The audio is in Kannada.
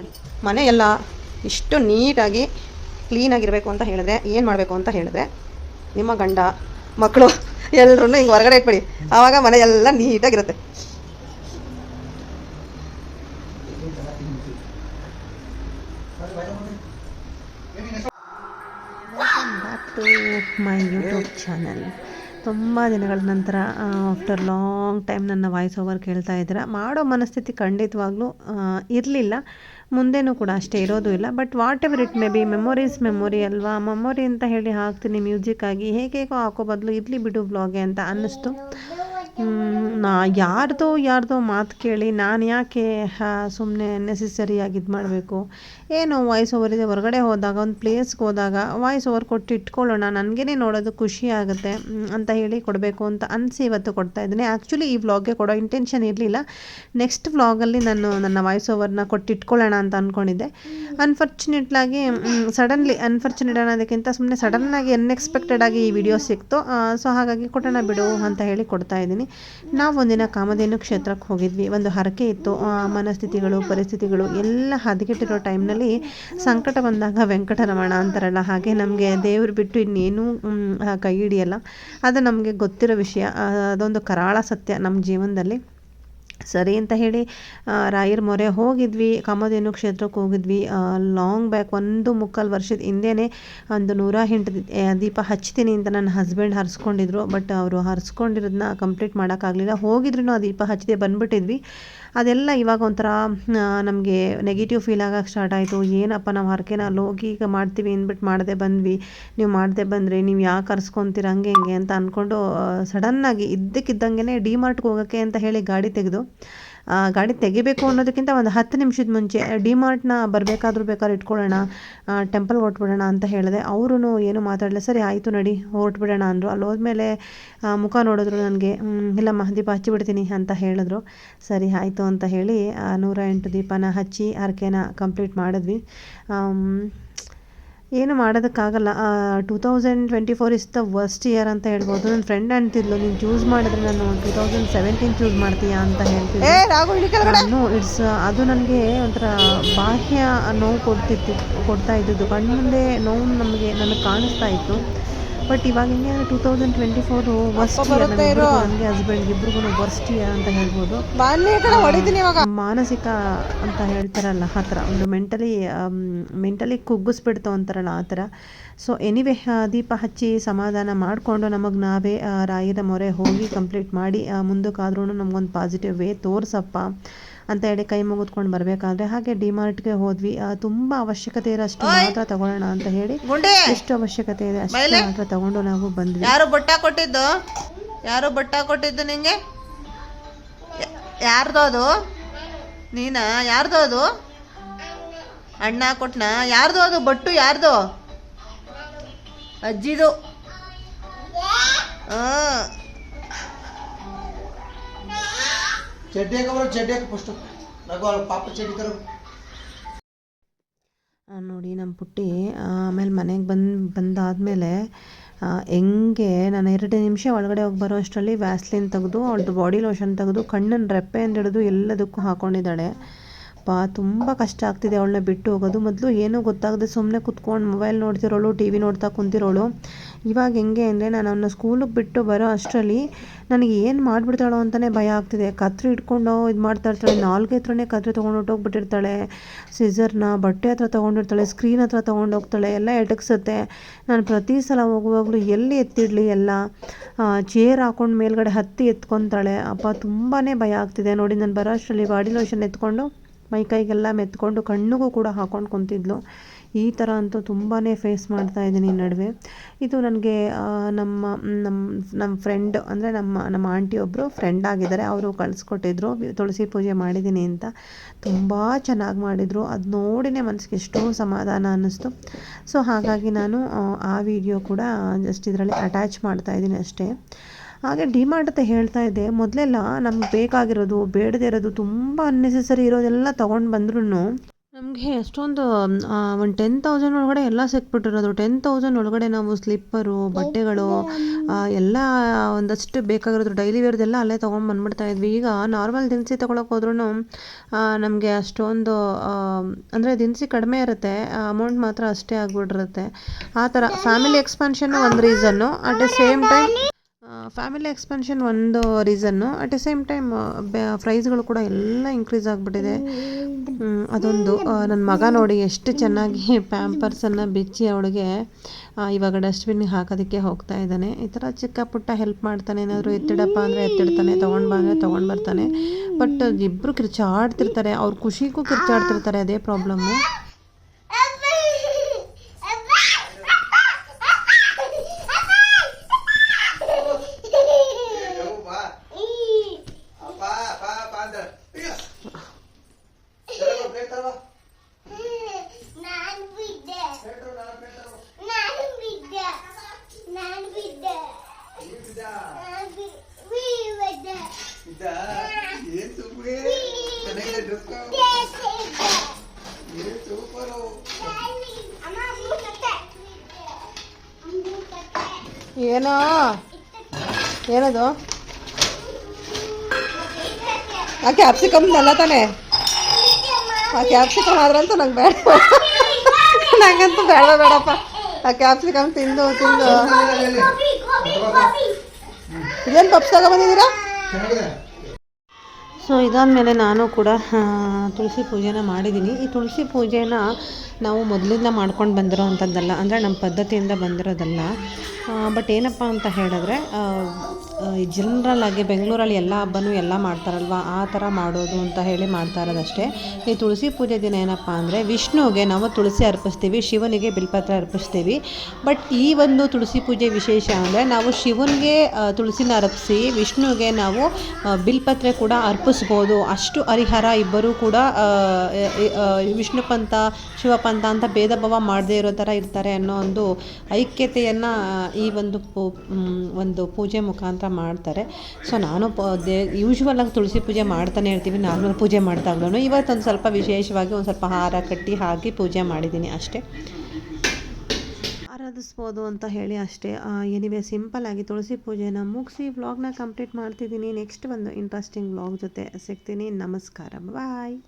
ನೋಡಿ, ಮನೆ ಎಲ್ಲ ಇಷ್ಟು ನೀಟಾಗಿ ಕ್ಲೀನಾಗಿರಬೇಕು ಅಂತ ಹೇಳಿದ್ರೆ ಏನು ಮಾಡಬೇಕು ಅಂತ ಹೇಳಿದ್ರೆ ನಿಮ್ಮ ಗಂಡ ಮಕ್ಕಳು ಎಲ್ಲರೂ ಹಿಂಗೆ ಹೊರಗಡೆ ಇಟ್ಬಿಡಿ. ಆವಾಗ ಮನೆ ಎಲ್ಲ ನೀಟಾಗಿರುತ್ತೆ. Back to my YouTube channel ತುಂಬ ದಿನಗಳ ನಂತರ ಆಫ್ಟರ್ ಲಾಂಗ್ ಟೈಮ್ ನನ್ನ ವಾಯ್ಸ್ ಓವರ್ ಕೇಳ್ತಾ ಇದ್ದೀರಾ. ಮಾಡೋ ಮನಸ್ಥಿತಿ ಖಂಡಿತವಾಗ್ಲೂ ಇರಲಿಲ್ಲ. ಮುಂದೆನೂ ಕೂಡ ಅಷ್ಟೇ ಇರೋದು ಇಲ್ಲ. But whatever it may be memories memory ಅಲ್ವಾ? ಮೆಮೊರಿ ಅಂತ ಹೇಳಿ ಹಾಕ್ತೀನಿ ಮ್ಯೂಸಿಕ್ ಆಗಿ. ಹೇಗೇಗೋ ಹಾಕೋ ಬದಲು ಇರಲಿ ಬಿಡು ಬ್ಲಾಗೆ ಅಂತ ಅನ್ನಿಸ್ತು. ನಾ ಯಾರ್ದೋ ಯಾರ್ದೋ ಮಾತು ಕೇಳಿ ನಾನು ಯಾಕೆ ಸುಮ್ಮನೆ ನೆಸೆಸರಿಯಾಗಿ ಇದು ಮಾಡಬೇಕು? ಏನು ವಾಯ್ಸ್ ಓವರ್ ಇದೆ. ಹೊರಗಡೆ ಹೋದಾಗ ಒಂದು ಪ್ಲೇಸ್ಗೆ ಹೋದಾಗ ವಾಯ್ಸ್ ಓವರ್ ಕೊಟ್ಟು ಇಟ್ಕೊಳ್ಳೋಣ ನನಗೇ ನೋಡೋದು ಖುಷಿ ಆಗುತ್ತೆ ಅಂತ ಹೇಳಿ ಕೊಡಬೇಕು ಅಂತ ಅನಿಸಿ ಇವತ್ತು ಕೊಡ್ತಾ ಇದ್ದೀನಿ. ಆ್ಯಕ್ಚುಲಿ ಈ ವ್ಲಾಗ್ಗೆ ಕೊಡೋ ಇಂಟೆನ್ಷನ್ ಇರಲಿಲ್ಲ. ನೆಕ್ಸ್ಟ್ ವ್ಲಾಗಲ್ಲಿ ನಾನು ನನ್ನ ವಾಯ್ಸ್ ಓವರ್ನ ಕೊಟ್ಟು ಇಟ್ಕೊಳ್ಳೋಣ ಅಂತ ಅಂದ್ಕೊಂಡಿದ್ದೆ ಅನ್ಫಾರ್ಚುನೇಟ್ಲಾಗಿ ಸಡನ್ಲಿ ಅನ್ಫಾರ್ಚುನೇಟ್ ಅನ್ನೋದಕ್ಕಿಂತ ಸುಮ್ಮನೆ ಸಡನ್ನಾಗಿ ಅನ್ಎಕ್ಸ್ಪೆಕ್ಟೆಡ್ ಆಗಿ ಈ ವಿಡಿಯೋ ಸಿಕ್ತು. ಸೊ ಹಾಗಾಗಿ ಕೊಡೋಣ ಬಿಡು ಅಂತ ಹೇಳಿ ಕೊಡ್ತಾ ಇದ್ದೀನಿ. ನಾವು ಒಂದಿನ ಕಾಮಧೇನು ಕ್ಷೇತ್ರಕ್ಕೆ ಹೋಗಿದ್ವಿ. ಒಂದು ಹರಕೆ ಇತ್ತು. ಮನಸ್ಥಿತಿಗಳು, ಪರಿಸ್ಥಿತಿಗಳು ಎಲ್ಲ ಹದಗೆಟ್ಟಿರೋ ಟೈಮ್ನಲ್ಲಿ ಸಂಕಟ ಬಂದಾಗ ವೆಂಕಟರಮಣ ಅಂತಾರಲ್ಲ, ಹಾಗೆ ನಮಗೆ ದೇವರು ಬಿಟ್ಟು ಇನ್ನೇನು ಕೈ ಹಿಡಿಯಲ್ಲ. ಅದು ನಮಗೆ ಗೊತ್ತಿರೋ ವಿಷಯ. ಅದೊಂದು ಕರಾಳ ಸತ್ಯ ನಮ್ಮ ಜೀವನದಲ್ಲಿ. ಸರಿ ಅಂತ ಹೇಳಿ ರಾಯರ ಮೊರೆ ಹೋಗಿದ್ವಿ, ಕಾಮಧೇನು ಕ್ಷೇತ್ರಕ್ಕೆ ಹೋಗಿದ್ವಿ. ಲಾಂಗ್ ಬ್ಯಾಕ್ ಒಂದು ಮುಕ್ಕಾಲು ವರ್ಷದ ಹಿಂದೆನೇ ಒಂದು ನೂರ ಎಂಟು ದೀಪ ಹಚ್ತೀನಿ ಅಂತ ನನ್ನ ಹಸ್ಬೆಂಡ್ ಹರಿಸ್ಕೊಂಡಿದ್ರು. ಬಟ್ ಅವರು ಹರಿಸ್ಕೊಂಡಿರೋದನ್ನ ಕಂಪ್ಲೀಟ್ ಮಾಡೋಕ್ಕಾಗಲಿಲ್ಲ ಹೋಗಿದ್ರು ಆ ದೀಪ ಹಚ್ಚದೆ ಬಂದುಬಿಟ್ಟಿದ್ವಿ. ಅದೆಲ್ಲ ಇವಾಗ ಒಂಥರ ನಮಗೆ ನೆಗೆಟಿವ್ ಫೀಲ್ ಆಗೋಕ್ಕೆ ಸ್ಟಾರ್ಟ್ ಆಯಿತು. ಏನಪ್ಪ ನಾವು ಹರಕೆನ ಅಲ್ಲಿ ಹೋಗಿ ಈಗ ಮಾಡ್ತೀವಿ ಅಂದ್ಬಿಟ್ಟು ಮಾಡದೆ ಬಂದ್ವಿ. ನೀವು ಮಾಡದೆ ಬಂದರೆ, ನೀವು ಯಾಕೆ ಕರ್ಸ್ಕೊತೀರ ಹಂಗೆ ಹಿಂಗೆ ಅಂತ ಅಂದ್ಕೊಂಡು ಸಡನ್ನಾಗಿ ಇದ್ದಕ್ಕಿದ್ದಂಗೆ ಡಿ ಮಾರ್ಟ್ಗೆ ಹೋಗೋಕ್ಕೆ ಅಂತ ಹೇಳಿ ಗಾಡಿ ತೆಗೆದು ಗಾಡಿ ತೆಗಿಬೇಕು ಅನ್ನೋದಕ್ಕಿಂತ ಒಂದು ಹತ್ತು ನಿಮಿಷದ ಮುಂಚೆ ಡಿ ಮಾರ್ಟ್ನ ಬರಬೇಕಾದ್ರೂ ಬೇಕಾದ್ರೂ ಇಟ್ಕೊಳ್ಳೋಣ ಟೆಂಪಲ್ ಹೊರಟ್ಬಿಡೋಣ ಅಂತ ಹೇಳಿದೆ. ಅವರು ಏನು ಮಾತಾಡಲಿಲ್ಲ, ಸರಿ, ಆಯಿತು ನಡಿ, ಹೊರಟ್ಬಿಡೋಣ ಅಂದರು. ಅಲ್ಲಿ ಹೋದ್ಮೇಲೆ ಮುಖ ನೋಡಿದ್ರು ನನಗೆ ಇಲ್ಲಮ್ಮ ದೀಪ ಹಚ್ಚಿಬಿಡ್ತೀನಿ ಅಂತ ಹೇಳಿದ್ರು. ಸರಿ, ಆಯಿತು ಅಂತ ಹೇಳಿ ನೂರ ಎಂಟು ದೀಪನ ಹಚ್ಚಿ ಹರಕೆನ ಕಂಪ್ಲೀಟ್ ಮಾಡಿದ್ವಿ. ಏನು ಮಾಡೋದಕ್ಕಾಗಲ್ಲ. Two thousand twenty four is the worst year ಅಂತ ಹೇಳ್ಬೋದು. ನನ್ನ ಫ್ರೆಂಡ್ ಅಂತಿದ್ಲು ನೀನು ಚೂಸ್ ಮಾಡಿದ್ರೆ ನಾನು ಟೂ ತೌಸಂಡ್ ಸೆವೆಂಟೀನ್ ಚೂಸ್ ಮಾಡ್ತೀಯಾ ಅಂತ ಹೇಳ್ತಿದ್ದೆ ನಾನು ಇಟ್ಸ್ ಅದು ನನಗೆ ಒಂಥರ ಬಾಹ್ಯ ನೋವು ಕೊಡ್ತಿತ್ತು ಕೊಡ್ತಾ ಇದ್ದಿದ್ದು. ಕಣ್ಣು ಮುಂದೆ ನೋವು ನಮಗೆ ನನಗೆ ಕಾಣಿಸ್ತಾ ಇತ್ತು. ಬಟ್ ಇವಾಗ ಹಿಂಗೆ two thousand twenty four worst ನನಗೆ ಹಸ್ಬೆಂಡ್ ಇಬ್ರಿಗೂ ವರ್ಸ್ಟ್ ಅಂತ ಹೇಳ್ಬೋದು. ಮಾನಸಿಕ ಅಂತ ಹೇಳ್ತಾರಲ್ಲ ಆ ಥರ. ಒಂದು ಮೆಂಟಲಿ ಮೆಂಟಲಿ ಕುಗ್ಗಿಸ್ಬಿಡ್ತು ಅಂತಾರಲ್ಲ ಆ ಥರ. ಸೊ ಎನಿವೆ ದೀಪ ಹಚ್ಚಿ ಸಮಾಧಾನ ಮಾಡಿಕೊಂಡು ನಮಗೆ ನಾವೇ ರಾಯದ ರಾಯರ ಮೊರೆ ಹೋಗಿ ಕಂಪ್ಲೀಟ್ ಮಾಡಿ ಮುಂದಕ್ಕಾದ್ರೂ ನಮಗೊಂದು ಪಾಸಿಟಿವ್ ವೇ ತೋರ್ಸಪ್ಪ. ಅಂತ ಹೇಳಿ ಕೈ ಮುಗಿದ್ಕೊಂಡು ಬರಬೇಕಾದ್ರೆ ಹಾಗೆ ಡಿಮಾರ್ಟ್ಗೆ ಹೋದ್ವಿ. ತುಂಬಾ ಅವಶ್ಯಕತೆ ಇರೋಷ್ಟು ಮಾತ್ರ ತಗೊಳ್ಳೋಣ ಅಂತ ಹೇಳಿ ಎಷ್ಟು ಅವಶ್ಯಕತೆ ಇದೆ ಅಷ್ಟು ಮಾತ್ರ ತಗೊಂಡು ನಾವು ಬಂದ್ವಿ. ಯಾರು ಬಟ್ಟ ಕೊಟ್ಟಿದ್ದು? ಯಾರು ಬಟ್ಟ ಕೊಟ್ಟಿದ್ದು ನಿಂಗೆ? ಯಾರ್ದು ಅದು? ನೀನಾ? ಯಾರ್ದು ಅದು? ಅಣ್ಣ ಕೊಟ್ನ? ಯಾರ್ದು ಅದು? ಬಟ್ಟು ಯಾರ್ದು? ಅಜ್ಜಿದು. ಹಾ. ನೋಡಿ ನಮ್ಮ ಪುಟ್ಟಿ ಆಮೇಲೆ ಮನೆಗೆ ಬಂದು, ಬಂದಾದಮೇಲೆ ಹೆಂಗೆ ನಾನು ಎರಡು ನಿಮಿಷ ಒಳಗಡೆ ಹೋಗಿ ಬರೋ ಅಷ್ಟರಲ್ಲಿ ವ್ಯಾಸ್ಲಿನ್ ತೆಗೆದು, ಅವಳದು ಬಾಡಿ ಲೋಷನ್ ತೆಗೆದು ಕಣ್ಣನ್ನು ರೆಪ್ಪೆಯಿಂದ ಹಿಡಿದು ಎಲ್ಲದಕ್ಕೂ ಹಾಕ್ಕೊಂಡಿದ್ದಾಳೆ ಪಾ, ತುಂಬ ಕಷ್ಟ ಆಗ್ತಿದೆ ಅವಳನ್ನ ಬಿಟ್ಟು ಹೋಗೋದು. ಮೊದಲು ಏನೂ ಗೊತ್ತಾಗದೆ ಸುಮ್ಮನೆ ಕುತ್ಕೊಂಡು ಮೊಬೈಲ್ ನೋಡ್ತಿರೋಳು ಟಿ ವಿ ನೋಡ್ತಾ ಕುಂತಿರೋಳು. ಇವಾಗ ಹೆಂಗೆ ಅಂದರೆ ನಾನು ಅವನ್ನ ಸ್ಕೂಲಿಗೆ ಬಿಟ್ಟು ಬರೋ ಅಷ್ಟರಲ್ಲಿ ನನಗೆ ಏನು ಮಾಡಿಬಿಡ್ತಾಳೋ ಅಂತಲೇ ಭಯ ಆಗ್ತಿದೆ. ಕತ್ರಿ ಇಟ್ಕೊಂಡು ಇದು ಮಾಡ್ತಾ ಇರ್ತಾಳೆ. ನಾಲ್ಗೆ ಹತ್ರನೇ ಕತ್ರಿ ತೊಗೊಂಡು ಹೊಟ್ಟೋಗ್ಬಿಟ್ಟಿರ್ತಾಳೆ ಸಿಸರ್ನ ಬಟ್ಟೆ ಹತ್ರ ತೊಗೊಂಡಿರ್ತಾಳೆ ಸ್ಕ್ರೀನ್ ಹತ್ರ ತೊಗೊಂಡು ಹೋಗ್ತಾಳೆ ಎಲ್ಲ ಎಟಕ್ಸುತ್ತೆ. ನಾನು ಪ್ರತಿ ಸಲ ಹೋಗುವಾಗಲೂ ಎಲ್ಲಿ ಎತ್ತಿಡಲಿ ಎಲ್ಲ? ಚೇರ್ ಹಾಕೊಂಡು ಮೇಲ್ಗಡೆ ಹತ್ತಿ ಎತ್ಕೊತಾಳೆ. ಅಪ್ಪ ತುಂಬಾ ಭಯ ಆಗ್ತಿದೆ. ನೋಡಿ, ನಾನು ಬರೋ ಅಷ್ಟರಲ್ಲಿ ಬಾಡಿ ಲೋಷನ್ ಎತ್ಕೊಂಡು ಮೈ ಕೈಗೆಲ್ಲ ಮೆತ್ಕೊಂಡು ಕಣ್ಣಿಗೂ ಕೂಡ ಹಾಕೊಂಡು ಕುಂತಿದ್ಲು. ಈ ಥರ ಅಂತೂ ತುಂಬಾ ಫೇಸ್ ಮಾಡ್ತಾ ಇದ್ದೀನಿ ನಡುವೆ. ಇದು ನನಗೆ ನಮ್ಮ ನಮ್ಮ ನಮ್ಮ ಫ್ರೆಂಡ್ ಅಂದರೆ ನಮ್ಮ ನಮ್ಮ ಆಂಟಿ ಒಬ್ಬರು ಫ್ರೆಂಡ್ ಆಗಿದ್ದಾರೆ. ಅವರು ಕಳಿಸ್ಕೊಟ್ಟಿದ್ರು. ತುಳಸಿ ಪೂಜೆ ಮಾಡಿದ್ದೀನಿ ಅಂತ. ತುಂಬ ಚೆನ್ನಾಗಿ ಮಾಡಿದರು. ಅದು ನೋಡಿನೇ ಮನಸ್ಸಿಗೆ ಎಷ್ಟೋ ಸಮಾಧಾನ ಅನ್ನಿಸ್ತು. ಸೊ ಹಾಗಾಗಿ ನಾನು ಆ, ಆ ವಿಡಿಯೋ ಕೂಡ ಜಸ್ಟ್ ಇದರಲ್ಲಿ ಅಟ್ಯಾಚ್ ಮಾಡ್ತಾ ಇದ್ದೀನಿ ಅಷ್ಟೇ. ಹಾಗೆ ಡಿಮಾರ್ಟ್ ಅಂತ ಹೇಳ್ತಾ ಇದ್ದೆ. ಮೊದಲೆಲ್ಲ ನಮ್ಗೆ ಬೇಕಾಗಿರೋದು ಬೇಡದೇ ಇರೋದು ತುಂಬ ಅನ್ನೆಸೆಸರಿ ಇರೋದೆಲ್ಲ ತೊಗೊಂಡು ಬಂದ್ರೂ ನಮಗೆ ಎಷ್ಟೊಂದು ಒಂದು ಟೆನ್ ತೌಸಂಡ್ ಒಳಗಡೆ ಎಲ್ಲ ಸಿಕ್ಬಿಟ್ಟಿರೋದು. ಟೆನ್ ತೌಸಂಡ್ ಒಳಗಡೆ ನಾವು ಸ್ಲಿಪ್ಪರು ಬಟ್ಟೆಗಳು ಎಲ್ಲ ಒಂದಷ್ಟು ಬೇಕಾಗಿರೋದು. ಡೈಲಿ ವೇರ್ದೆಲ್ಲ ಅಲ್ಲೇ ತೊಗೊಂಡು ಬಂದ್ಬಿಡ್ತಾ ಇದ್ವಿ. ಈಗ ನಾರ್ಮಲ್ ದಿನಸಿ ತೊಗೊಳಕ್ಕೆ ಹೋದ್ರೂ ನಮಗೆ ಅಷ್ಟೊಂದು ಅಂದರೆ ದಿನಸಿ ಕಡಿಮೆ ಇರುತ್ತೆ. ಅಮೌಂಟ್ ಮಾತ್ರ ಅಷ್ಟೇ ಆಗ್ಬಿಟ್ಟಿರುತ್ತೆ. ಆ ಥರ ಫ್ಯಾಮಿಲಿ ಎಕ್ಸ್ಪಾನ್ಷನ್ ಒಂದು reason at the same time family expansion ಒಂದು reason at a same time ಪ್ರೈಸ್ಗಳು ಕೂಡ ಎಲ್ಲ ಇನ್ಕ್ರೀಸ್ ಆಗಿಬಿಟ್ಟಿದೆ. ಅದೊಂದು. ನನ್ನ ಮಗ ನೋಡಿ ಎಷ್ಟು ಚೆನ್ನಾಗಿ ಪ್ಯಾಂಪರ್ಸನ್ನು ಬಿಚ್ಚಿ ಅವಳಿಗೆ ಇವಾಗ ಡಸ್ಟ್ಬಿನ್ಗೆ ಹಾಕೋದಕ್ಕೆ ಹೋಗ್ತಾ ಇದ್ದಾನೆ. ಈ ಥರ ಚಿಕ್ಕ ಪುಟ್ಟ ಹೆಲ್ಪ್ ಮಾಡ್ತಾನೆ, ಏನಾದರೂ ಎತ್ತಿಡಪ್ಪ ಅಂದರೆ ಎತ್ತಿಡ್ತಾನೆ, ತೊಗೊಂಡು ಬಾ ಅಂದರೆ ತೊಗೊಂಡು ಬರ್ತಾನೆ. ಬಟ್ ಇಬ್ಬರು ಕಿರ್ಚಾಡ್ತಿರ್ತಾರೆ, ಅವ್ರ ಖುಷಿಗೂ ಕಿರ್ಚಾಡ್ತಿರ್ತಾರೆ ಅದೇ ಪ್ರಾಬ್ಲಮ್ಮು ಬಾ ಬಾ ಬಾ ಬಾ ಅಂದ ತರಗೋ ಪ್ಲೇಟ್ ತರಗೋ ನಾನು ಬಿದ್ದೆ ಪ್ಲೇಟ್ ತರಗೋ ನಾನು ಪ್ಲೇಟ್ ತರಗೋ ನಾನು ಬಿದ್ದೆ ನಾನು ಬಿದ್ದೆ ನೀ ಬಿದ್ದ ನಾನು ಬಿ- ಬೀಳ್ದೆ. ಬಿದ್ದ ಏನ್ ಸೂಪರ್ ಚೆನ್ನಾಗಿದೆ ಡ್ರೆಸ್ ಏನ್ ಸೂಪರು ಅಮ್ಮ ಮೂಕತ್ತೆ. ಮೂಕತ್ತೆ. ಏನೋ? ಏನದು? ಆ ಕ್ಯಾಪ್ಸಿಕಮ್ ಅಲ್ಲ ತಾನೇ? ಆ ಕ್ಯಾಪ್ಸಿಕಮ್ ಆದ್ರಂತೂ ನಂಗೆ ಬೇಡ. ನಂಗಂತೂ ಬೇಡ ಬೇಡಪ್ಪ. ಆ ಕ್ಯಾಪ್ಸಿಕಮ್ ತಿಂದು ತಿಂದು. ಇದೇನು ಪಪ್ಸ್ ತಗೊಬಂದಿದ್ದೀರಾ ಸೊ ಇದಾದ ಮೇಲೆ ನಾನು ಕೂಡ ತುಳಸಿ ಪೂಜೆನ ಮಾಡಿದ್ದೀನಿ ಈ ತುಳಸಿ ಪೂಜೆನ ನಾವು ಮೊದಲಿಂದ ಮಾಡ್ಕೊಂಡು ಬಂದಿರೋ ಅಂಥದ್ದಲ್ಲ, ಅಂದರೆ ನಮ್ಮ ಪದ್ಧತಿಯಿಂದ ಬಂದಿರೋದಲ್ಲ. ಬಟ್ ಏನಪ್ಪ ಅಂತ ಹೇಳಿದ್ರೆ ಆಗಿ ಬೆಂಗಳೂರಲ್ಲಿ ಎಲ್ಲ ಹಬ್ಬನೂ ಎಲ್ಲ ಮಾಡ್ತಾರಲ್ವ? ಆ ಥರ ಮಾಡೋದು ಅಂತ ಹೇಳಿ ಮಾಡ್ತಾ ಇರೋದಷ್ಟೇ. ಈ ತುಳಸಿ ಪೂಜೆ ದಿನ ಏನಪ್ಪ ಅಂದರೆ, ವಿಷ್ಣುವಿಗೆ ನಾವು ತುಳಸಿ ಅರ್ಪಿಸ್ತೀವಿ, ಶಿವನಿಗೆ ಬಿಲ್ಪತ್ರ ಅರ್ಪಿಸ್ತೀವಿ. ಬಟ್ ಈ ಒಂದು ತುಳಸಿ ಪೂಜೆ ವಿಶೇಷ ಅಂದರೆ, ನಾವು ಶಿವನಿಗೆ ತುಳಸಿನ ಅರ್ಪಿಸಿ, ವಿಷ್ಣುವಿಗೆ ನಾವು ಬಿಲ್ಪತ್ರೆ ಕೂಡ ಅರ್ಪಿಸ್ಬೋದು. ಅಷ್ಟು ಹರಿಹರ ಇಬ್ಬರೂ ಕೂಡ ವಿಷ್ಣುಪಂಥ ವಿಷ್ಣು ಶಿವಪಂಥ ಅಂತ ಭೇದ ಭಾವ ಮಾಡದೇ ಇರೋ ಥರ ಇರ್ತಾರೆ ಅನ್ನೋ ಒಂದು ಐಕ್ಯತೆಯನ್ನು ಈ ಒಂದು ಪೂ ಒಂದು ಪೂಜೆ ಮುಖಾಂತರ ಮಾಡ್ತಾರೆ. ಸೊ ನಾನು ಪ, ದೇ ಯೂಶ್ವಲ್ ಆಗಿ ತುಳಸಿ ಪೂಜೆ ಮಾಡ್ತಾನೆ ಇರ್ತೀವಿ, ನಾರ್ಮಲ್ ಪೂಜೆ ಮಾಡ್ದಾಗ್ಲೂ ಇವತ್ತೊಂದು ಸ್ವಲ್ಪ ವಿಶೇಷವಾಗಿ ಒಂದು ಸ್ವಲ್ಪ ಹಾರ ಕಟ್ಟಿ ಹಾಕಿ ಪೂಜೆ ಮಾಡಿದ್ದೀನಿ ಅಷ್ಟೇ. ಆರಾಧಿಸ್ಬೋದು ಅಂತ ಹೇಳಿ ಅಷ್ಟೇ. ಎನಿವೆ ಸಿಂಪಲ್ ಆಗಿ ತುಳಸಿ ಪೂಜೆನ ಮುಗಿಸಿ ವ್ಲಾಗ್ನ ಕಂಪ್ಲೀಟ್ ಮಾಡ್ತಿದ್ದೀನಿ. ನೆಕ್ಸ್ಟ್ ಒಂದು ಇಂಟ್ರೆಸ್ಟಿಂಗ್ ವ್ಲಾಗ್ ಜೊತೆ ಸಿಗ್ತೀನಿ. ನಮಸ್ಕಾರ. ಬಾಯ್